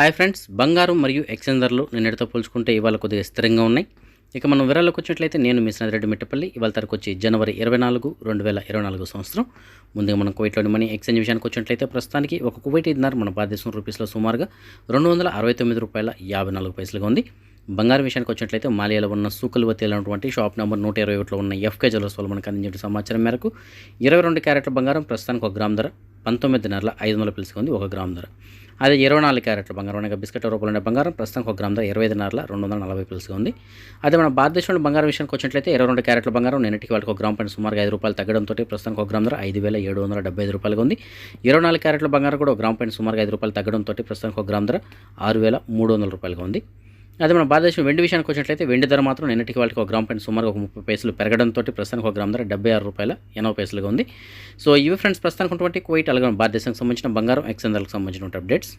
Hi friends బంగారం మరియు exchange ధరలు నిన్నటితో పోల్చుకుంటే ఇవాళ కొద్దిగా స్థిరంగా ఉన్నాయి. ఇక మనం వివరాలకు వచ్చినట్లయితే నేను మిస్ రెడ్డి మిట్టపల్లి. ఇవాళ తరకు వచ్చి జనవరి ఇరవై నాలుగు రెండు వేల ఇరవై నాలుగు సంవత్సరం. ముందుగా మనం కువైట్లోని మనీ ఎక్స్చేంజ్ విషయానికి వచ్చినట్లయితే ప్రస్తుతానికి ఒక కువైట్ ఇద్దరు మన భారతదేశం రూపీస్లో సుమారుగా రెండు వందల అరవై తొమ్మిది రూపాయల యాభై నాలుగు పైసలుగా ఉంది. బంగారం విషయానికి వచ్చినట్లయితే మాలియాలో ఉన్న సూకలు తేలినటువంటి షాప్ నెంబర్ నూట ఇరవై ఒకటిలో ఉన్న ఎఫ్కే జ్యువెలర్స్ వాళ్ళు మనకు అందించిన సమాచారం మేరకు ఇరవై రెండు క్యారెట్ల బంగారం ప్రస్తుతానికి ఒక గ్రామ్ ధర పంతొమ్మిది నెలల ఐదు వందల పిలుసుకుంది ఒక గ్రామ్ ధర. అదే ఇరవై నాలుగు క్యారెట్ల బంగారం. అనగా బిస్కెట్ రూపాయలు ఉండే బంగారం ప్రస్తుతం ఒక గ్రామ ధర ఇరవై ఐదు నెలల రెండు వందల నలభై పిలుసుగా ఉంది. అదే మన భారతదేశంలో బంగారం విషయానికి వచ్చినట్లయితే ఇరవై రెండు క్యారెట్ల బంగారం నిన్నటికి వాళ్ళకి ఒక గ్రామ్ పైన సుమారుగా ఐదు రూపాయలు తగ్గడంతో ప్రస్తుతానికి ఒక గ్రామ ధర ఐదు వేల ఏడు వందల డెబ్బై ఐదు రూపాయలుగా ఉంది. ఇరవై నాలుగు క్యారెట్ల బంగారం కూడా ఒక గ్రామ్ పైన సుమారుగా ఐదు రూపాయలు తగ్గడంతో ప్రస్తుతం ఒక గ్రామ ధర ఆరు వేల మూడు వందల రూపాయలుగా ఉంది. అదే మన భారతదేశం వెండి విషయానికి వచ్చినట్లయితే వెండి ధర మాత్రం నిన్నటికి వాళ్ళకి ఒక గ్రామ్ పైన సుమారు ఒక ముప్పై పైసలు పెరగడంతో ప్రస్తుతానికి ఒక గ్రామ్ ధర డెబ్బై ఆరు రూపాయల ఎనభై పైసలుగా ఉంది. సో ఇవి ఫ్రెండ్స్ ప్రస్తుతానికి ఉన్నటువంటి కువైట్ అలాగే మన భారతదేశానికి సంబంధించిన బంగారం ఎక్స్చేంజర్లకు సంబంధించిన అప్డేట్స్.